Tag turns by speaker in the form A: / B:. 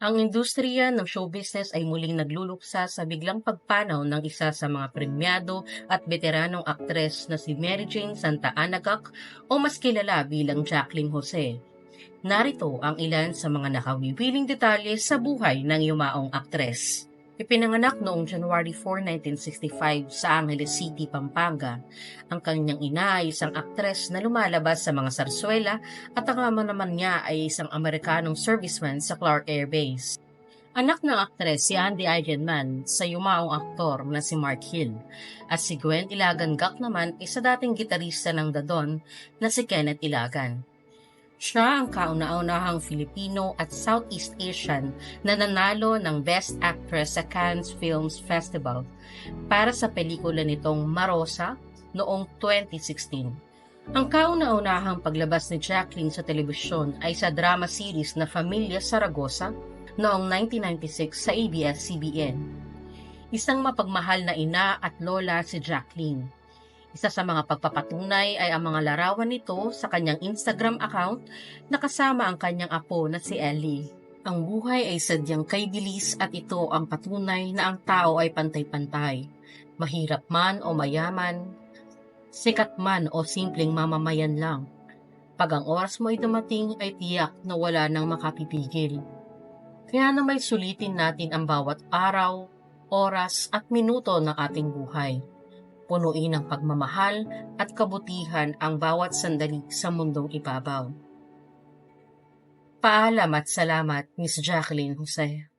A: Ang industriya ng show business ay muling nagluluksa sa biglang pagpanaw ng isa sa mga premyado at veteranong aktres na si Mary Jane Santa Anagak o mas kilala bilang Jacqueline Jose. Narito ang ilan sa mga nakawiwiling detalye sa buhay ng yumaong aktres. Ipinanganak noong January 4, 1965 sa Angeles City, Pampanga. Ang kanyang ina ay isang aktres na lumalabas sa mga sarswela at ang ama naman niya ay isang Amerikanong serviceman sa Clark Air Base. Anak ng aktres si Andy Eigenman sa yumaong aktor na si Mark Hill at si Gwen Ilagan Gak naman ay sa dating gitarista ng Dadon na si Kenneth Ilagan. Siya ang kauna-unahang Filipino at Southeast Asian na nanalo ng Best Actress sa Cannes Films Festival para sa pelikula nitong Marosa noong 2016. Ang kauna-unahang paglabas ni Jacqueline sa telebisyon ay sa drama series na Familia Saragosa noong 1996 sa ABS-CBN. Isang mapagmahal na ina at lola si Jacqueline. Isa sa mga pagpapatunay ay ang mga larawan nito sa kanyang Instagram account na kasama ang kanyang apo na si Ellie. Ang buhay ay sadyang kay dilis at ito ang patunay na ang tao ay pantay-pantay. Mahirap man o mayaman, sikat man o simpleng mamamayan lang. Pag ang oras mo ay dumating ay tiyak na wala nang makapipigil. Kaya na may sulitin natin ang bawat araw, oras at minuto ng ating buhay punuin ng pagmamahal at kabutihan ang bawat sandali sa mundong ibabaw. Paalam at salamat, Miss Jacqueline Jose.